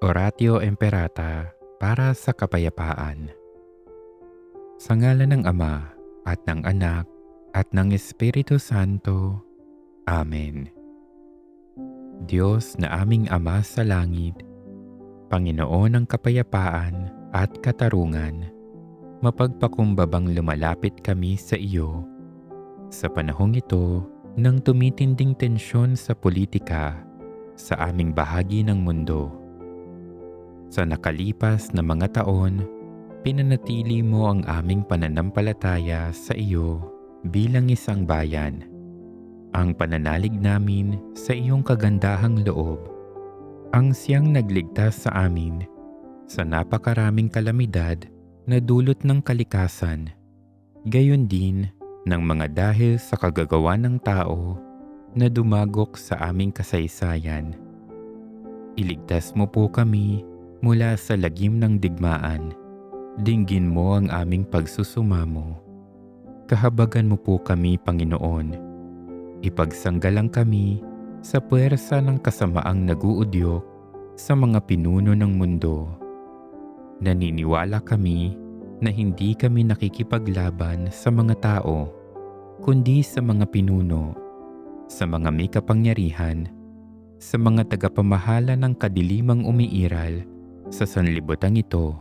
Oratio Imperata para sa kapayapaan. Sa ngalan ng Ama at ng Anak at ng Espiritu Santo. Amen. Diyos na aming Ama sa langit, Panginoon ng kapayapaan at katarungan, mapagpakumbabang lumalapit kami sa iyo. Sa panahong ito, nang tumitinding tensyon sa politika sa aming bahagi ng mundo. Sa nakalipas na mga taon, pinanatili mo ang aming pananampalataya sa iyo bilang isang bayan. Ang pananalig namin sa iyong kagandahang loob, ang siyang nagligtas sa amin sa napakaraming kalamidad na dulot ng kalikasan, gayon din ng mga dahil sa kagagawa ng tao na dumagok sa aming kasaysayan. Iligtas mo po kami mula sa lagim ng digmaan. Dinggin mo ang aming pagsusumamo. Kahabagan mo po kami, Panginoon. Ipagsanggalang kami sa puwersa ng kasamaang naguudyok sa mga pinuno ng mundo. Naniniwala kami na hindi kami nakikipaglaban sa mga tao, kundi sa mga pinuno, sa mga may kapangyarihan, sa mga tagapamahala ng kadilimang umiiral sa sanlibutan ito,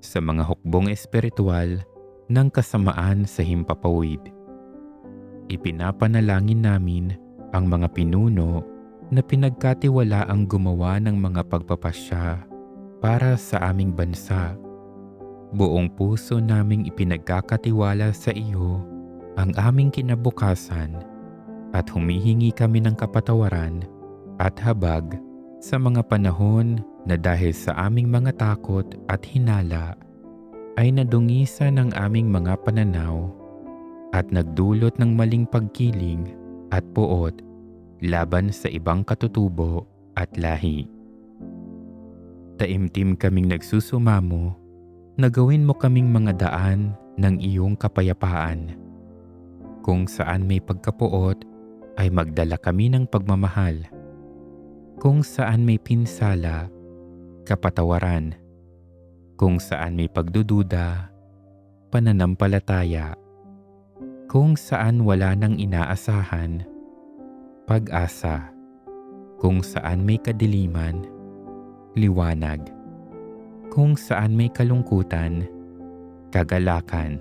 sa mga hukbong espiritual ng kasamaan sa himpapawid. Ipinapanalangin namin ang mga pinuno na pinagkatiwala ang gumawa ng mga pagpapasya para sa aming bansa. Buong puso naming ipinagkakatiwala sa iyo ang aming kinabukasan at humihingi kami ng kapatawaran at habag sa mga panahon na dahil sa aming mga takot at hinala ay nadungisan ng aming mga pananaw at nagdulot ng maling pagkiling at puot laban sa ibang katutubo at lahi. Taimtim kaming nagsusumamo na gawin mo kaming mga daan ng iyong kapayapaan. Kung saan may pagkapuot ay magdala kami ng pagmamahal. Kung saan may pinsala kapatawaran. Kung saan may pagdududa, pananampalataya. Kung saan wala nang inaasahan, pag-asa. Kung saan may kadiliman, liwanag. Kung saan may kalungkutan, kagalakan.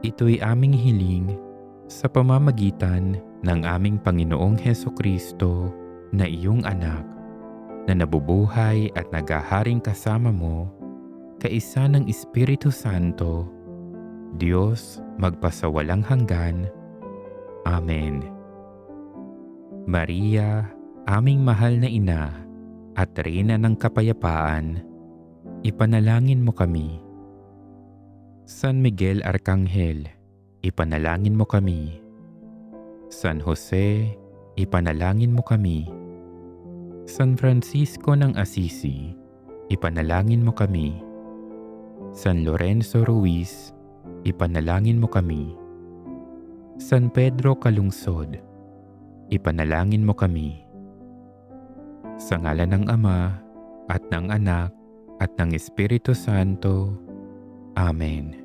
Ito'y aming hiling sa pamamagitan ng aming Panginoong Heso Kristo na iyong anak na nabubuhay at nagaharing kasama mo, kaisa ng Espiritu Santo, Diyos magpasawalang hanggan. Amen. Maria, aming mahal na ina at reyna ng kapayapaan, ipanalangin mo kami. San Miguel Arcangel, ipanalangin mo kami. San Jose, ipanalangin mo kami. San Francisco ng Assisi, ipanalangin mo kami. San Lorenzo Ruiz, ipanalangin mo kami. San Pedro Kalungsod, ipanalangin mo kami. Sa ngala ng Ama at ng Anak at ng Espiritu Santo. Amen.